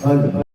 உள்ளத்திலே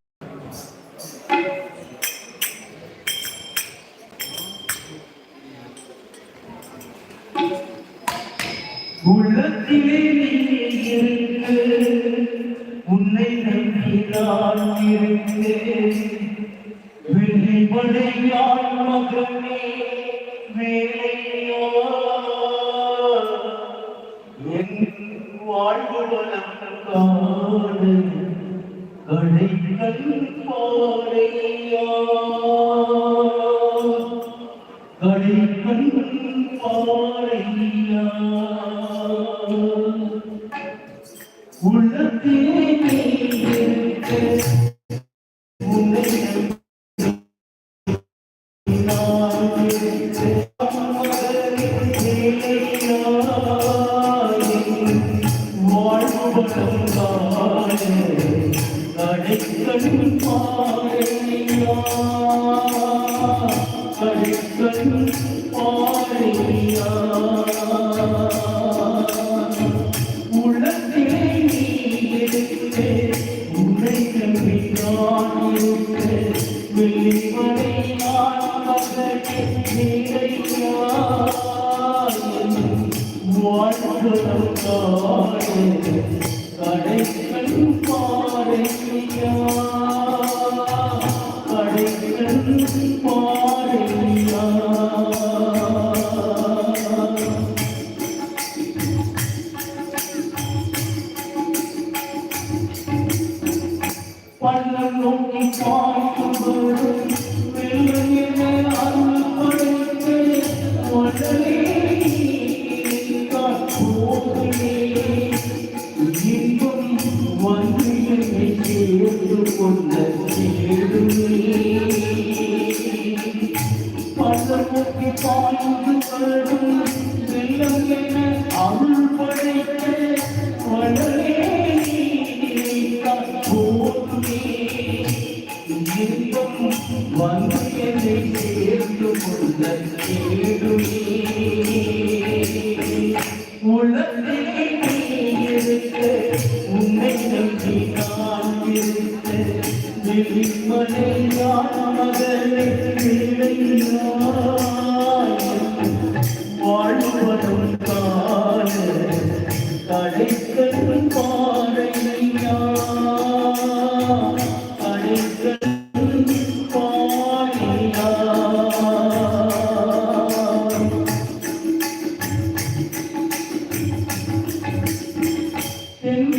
உள்ளத்திலே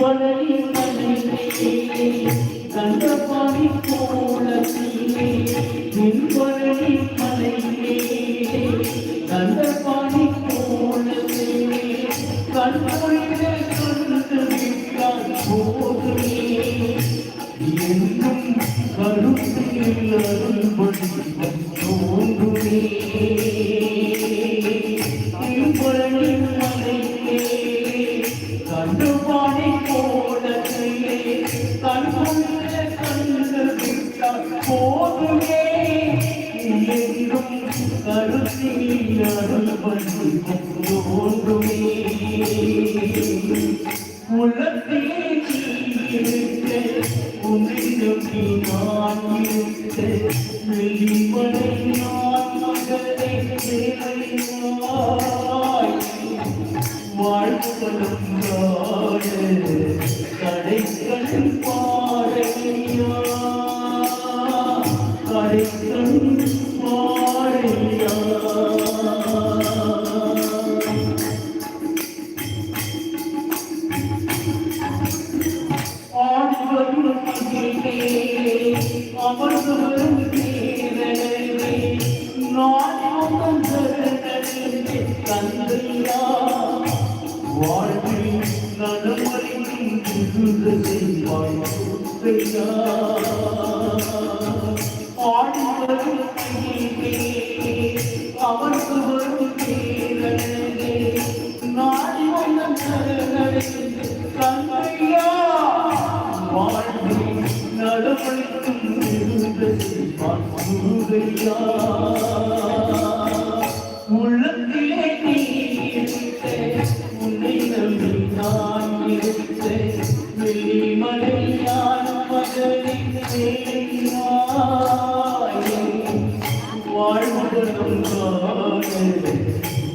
தென்படலி கந்தையா வாழ்வில்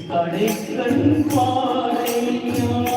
கடைக்கண் பாடையும்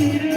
Continue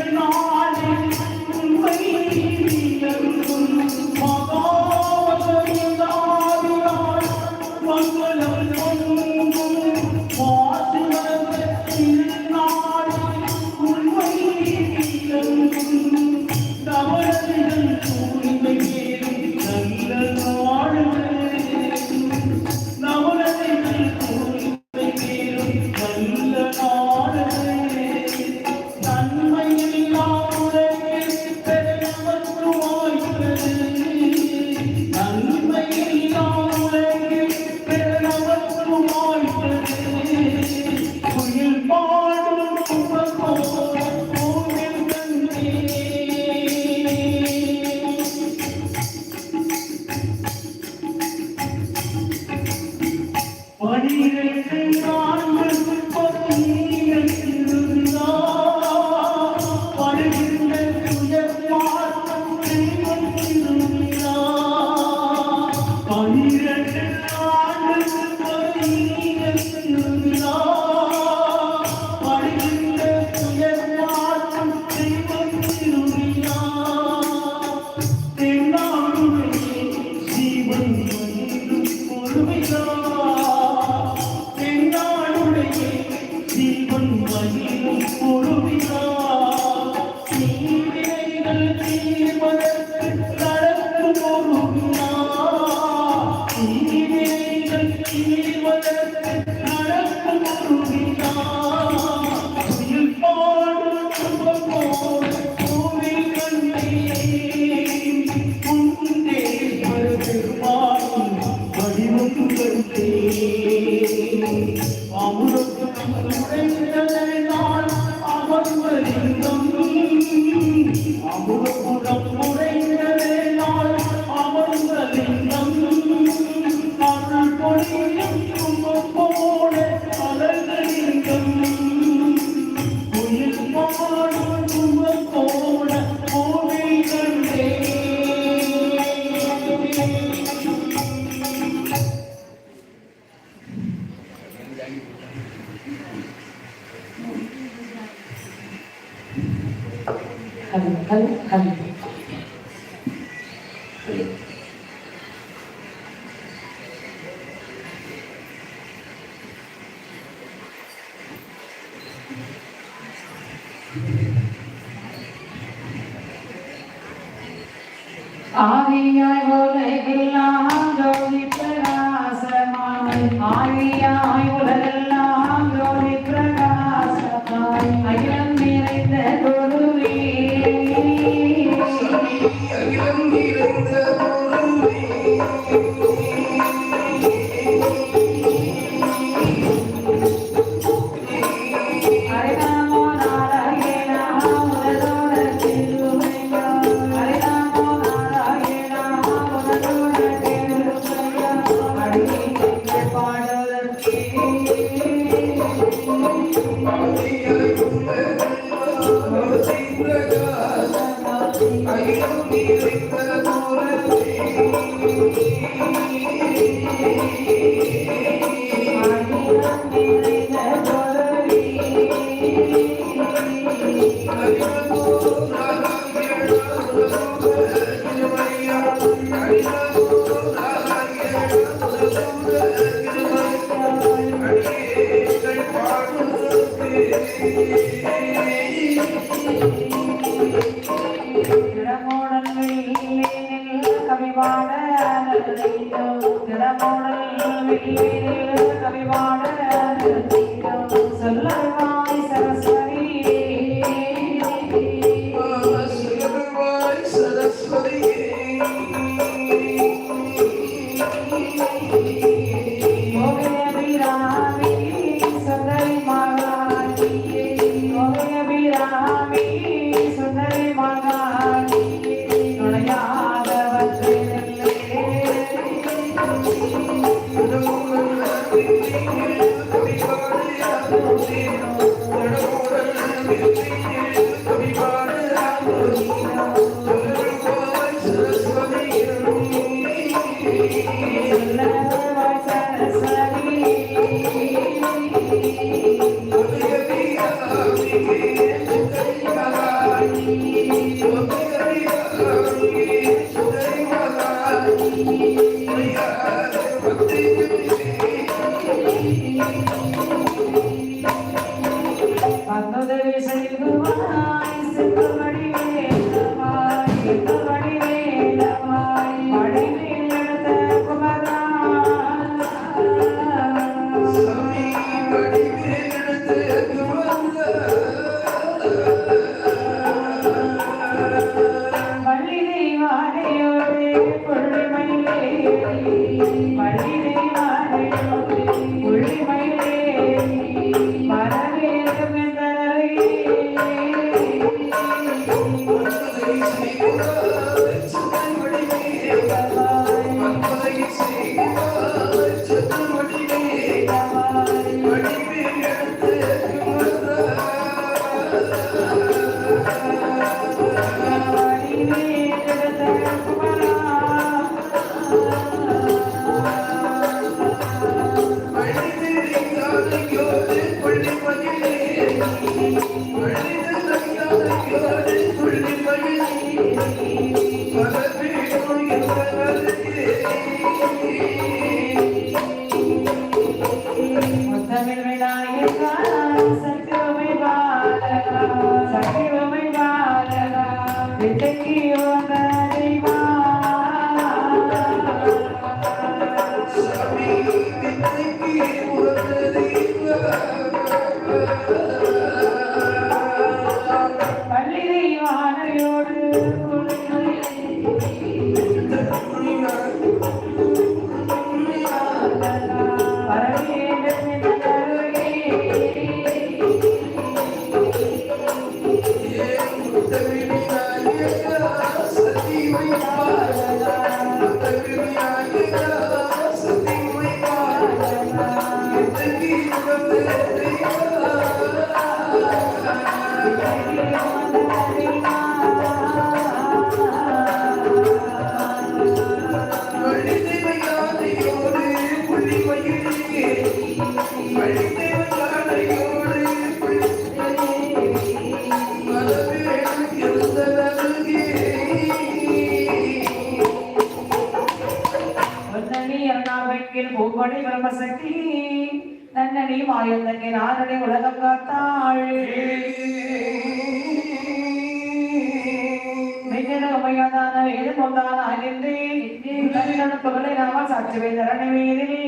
நாம சாட்சி வேதரணை வேதிலே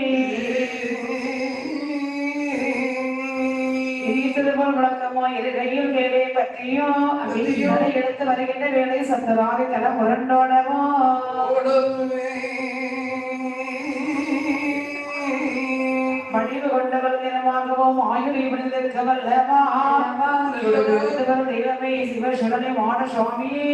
இரு வேலை பற்றியோ அதை எடுத்து வருகின்ற வேலை சத்தமாக கல புரண்டோடமோ மடிவு கொண்டவர் தினமாகவும் ஆயுள் விழுந்திருக்க தெய்வமே சிவ சுடனை மான சுவாமியே.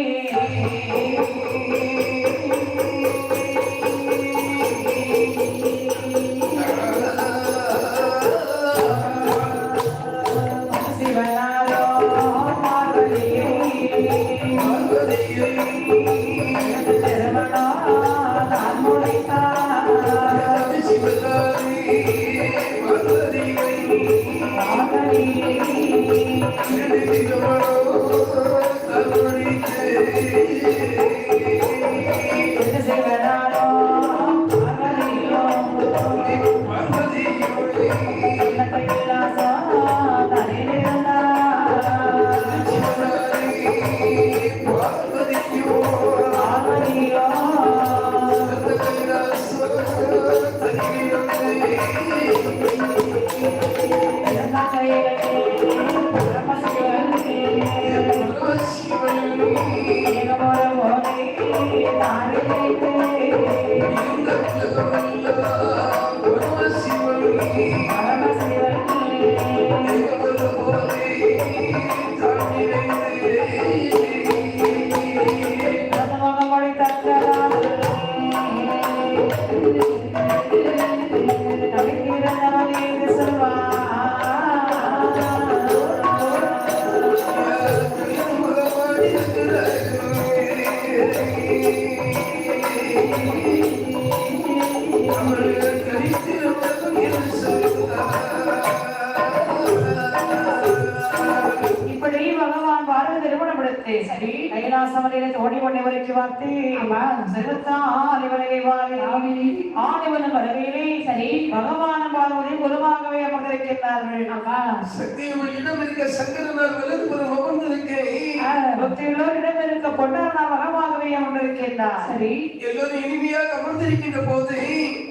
இடம் இருக்க சங்கரனார் வலதுபுறம் அமர்ந்திருக்கேன் பக்தியுள்ளோர் இடம் இருக்க பொன்னார் வரமாகவே அமர்ந்திருக்கின்றார். சரி. எல்லோரும் இனிமையாக அமர்ந்திருக்கின்ற போது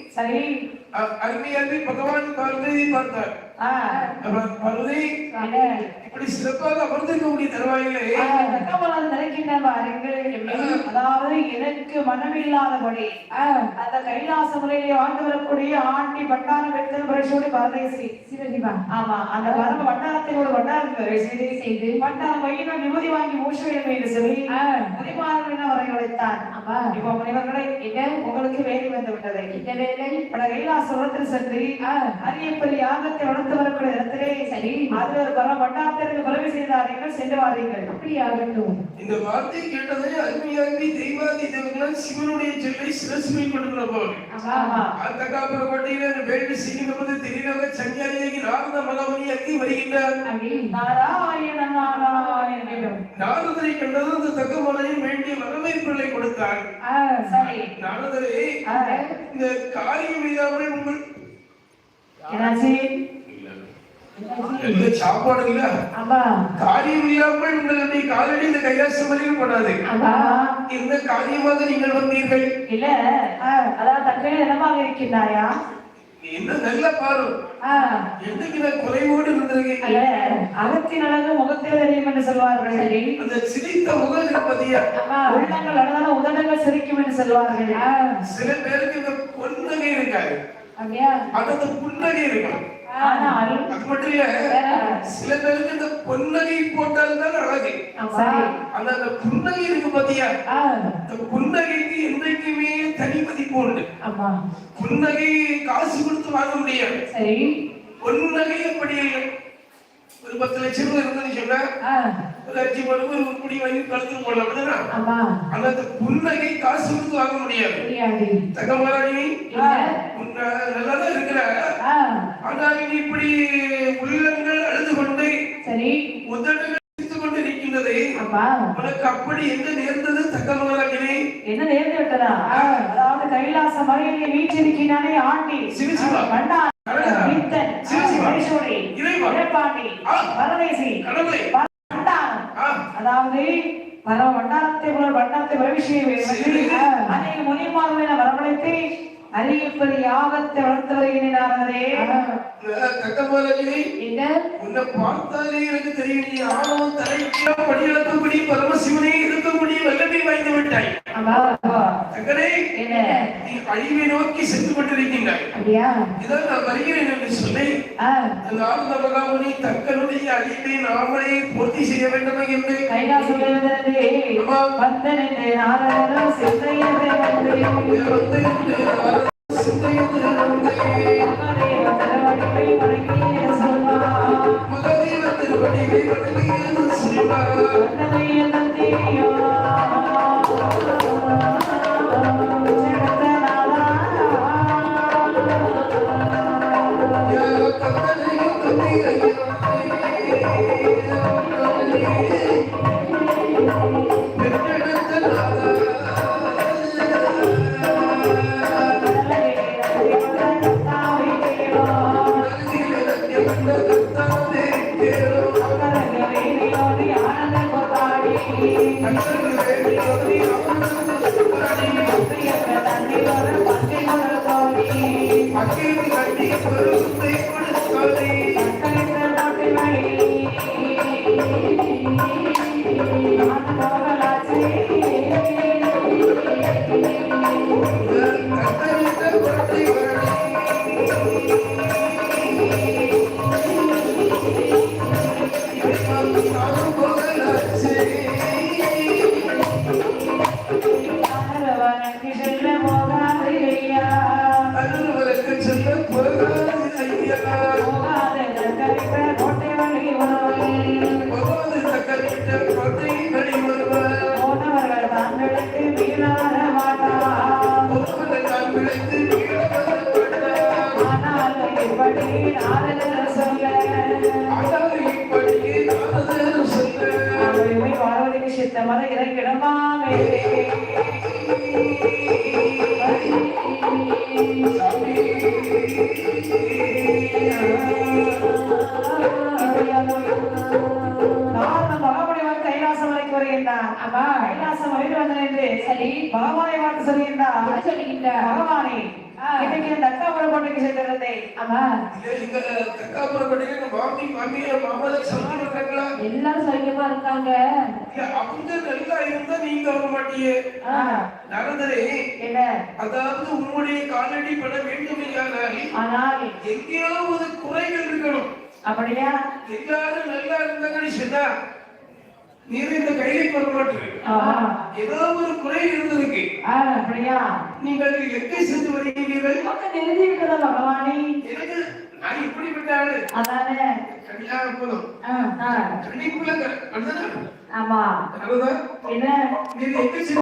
சரி. அ- அருமையாகவே பகவான் பார்வதி பார்த்தார். பார்வதி? இப்படி சிறப்பாக அமர்ந்திருக்கக்கூடிய தருவாயிலே தக்கமலர் நினைக்கின்ற பாருங்கள். அதாவது எனக்கு மனமில்லாதபடி அந்த கைலாச முறையிலே வாழ்ந்து வரக்கூடிய ஆண்டி பட்டாரம் வெத்தல் பரிசோடு பரதேசி சிவசிவா. ஆமா அந்த பரம வட்டாரத்தை ஒரு வட்டாரத்தை செய்து வட்டாரம் வையினம் நிம்மதி வாங்கி மூச்சு வேண்டும் என்று சொல்லி முதிமார்கள் வரை உழைத்தான் ஆமா. இப்போ முனிவர்களை என்ன? உங்களுக்கு வேலை வந்து விட்டது இந்த வேலை பல கைலாசபுரத்தில் சென்று அரியப்பள்ளி பெரிய யாகத்தை வளர்த்து வரக்கூடிய இடத்திலே சரி ஒரு பர வட்டாரத்திற்கு பரவி செய்தார்கள் சென்று வாரீர்கள் அப்படி ஆகட்டும். இந்த வார்த்தை கேட்டதை அருமையாகவே தெய்வாதி தேவர்களால் சிவனுடைய சொல்லை சிரசுவில் கொடுக்கிற போல் ஆமா அத்தகாபுரப்பட்டியில வேள்வி செய்கின்ற போது திடீராக சஞ்சாரியாகி நாரத மகாமணியாக்கி வருகின்றார். நாராயண நாராயண நாரதரை கண்டது அந்த தக்கமலையும் வேண்டிய வரவேற்புகளை கொடுத்தார். நாரதரே இந்த காரியம் இல்லாமல் உங்கள் என்னாச்சு? எந்த சாப்பாடு இல்ல. ஆமா. காரியம் இல்லாமல் உங்களுடைய காலடி இந்த கைலாச மலையில் போடாது எந்த காரியமாக நீங்கள் வந்தீர்கள். இல்ல. அதான் தக்கை நிலமாக இருக்கின்றாயா? என்ன நல்ல பாரு. என்னைக்கு நான் குறைவோடு இருந்திருக்கேன்? அகத்தின் அழகு முகத்தில் தெரியும் என்று சொல்வார்கள். அந்த சிரித்த முகம் இருப்பதியா உள்ளங்கள் அழகான உதடுகள் சிரிக்கும் என்று சொல்வார்கள். சில பேருக்கு இந்த பொன்னகை இருக்காது. அந்த புன்னகை இருக்கும் ஆனால் அது மட்டும் இல்ல சில பேருக்கு இந்த பொன்னகை போட்டால்தான் அழகு. ஆனா அந்த புன்னகை இருக்கு பாத்தியா? இந்த புன்னகைக்கு என்றைக்குமே தனி மதிப்பு உண்டு. புன்னகை காசு கொடுத்து வாங்க முடியாது. பொன்னகை அப்படி இல்லை. ஒரு பத்து லட்சம் ரூபாய் இருந்ததுன்னு சொன்னா ஆ, ஒரு அஞ்சு மடங்கு ஒரு குடி வாங்கி கழுத்து போடலாம் அப்படின்னா ஆனா அந்த புன்னகை காசு கொடுத்து வாங்க முடியாது. நல்லாதான் இருக்கிற இப்படி உள்ளங்கள் அழுது கொண்டு சரி. உதடுகள் கொண்டு உனக்கு அப்படி என்ன நேர்ந்தது? என்ன நேர்ந்து விட்டதா? அதாவது கைலாச மலையிலே வீற்றிருக்கிறானே ஆண்டி. சிவசிவா. பரதேசி கடவுளே. வண்டான் ஆ, அதாவது வர வண்டாரத்தை வண்டாரத்தை வரவிஷயம் அநேக முனியமாக வரவழைத்து அறியப்படி யாகத்தை வளர்த்து வருகிறேனாரே தக்கமாலஜி என்ன? உன்னை பார்த்தாலே எனக்கு தெரியும் நீ ஆணவம் தலைக்கீழ படியிழக்கக்கூடிய பரமசிவனே இருக்கக்கூடிய வல்லமை வாய்ந்து விட்டாய். அழிவை நோக்கி சென்று கொண்டிருக்கின்றாய். இதான் நான் வருகிறேன் என்று சொல்லி அந்த மகாமுனி தங்களுடைய அழிவை நாமளே பூர்த்தி செய்ய வேண்டும் என்று. கைலாசம் எழுந்தது வந்தன் என்று. you. பகவானை பார்த்து சொல்கின்றான் சொல்லுகின்றார் பகவானே இன்னைக்கு இந்த அக்காபுரம் கோட்டைக்கு சென்றிருந்தேன் ஆமா. மாமி மாமியா மாமலை சமைச்சு இருக்காங்களா எல்லாரும் சௌக்கியமா இருக்காங்க. அவங்க நல்லா இருந்தா நீங்க வர மாட்டீங்க. ஆ, நடந்ததே. என்ன? அதாவது உன்னுடைய காலடி பட வேண்டும் ஆனால் எங்கேயாவது குறைகள் இருக்கணும். அப்படியா? எல்லாரும் நல்லா இருந்தாங்கன்னு சொன்னா நீர் இந்த கையில வர மாட்டீங்க ஆமா ஏதோ ஒரு குறை இருந்திருக்கு. அப்படியா? நீங்கள் எங்கே சென்று வருகிறீர்கள். பக்கம் எழுதி விட்டதா பகவானே. எனக்கு நான் இப்படிப்பட்ட ஆளு. அதானே. கல்யாணம் போதும். கண்டிப்புல ஆமா. என்ன? எங்கே சென்று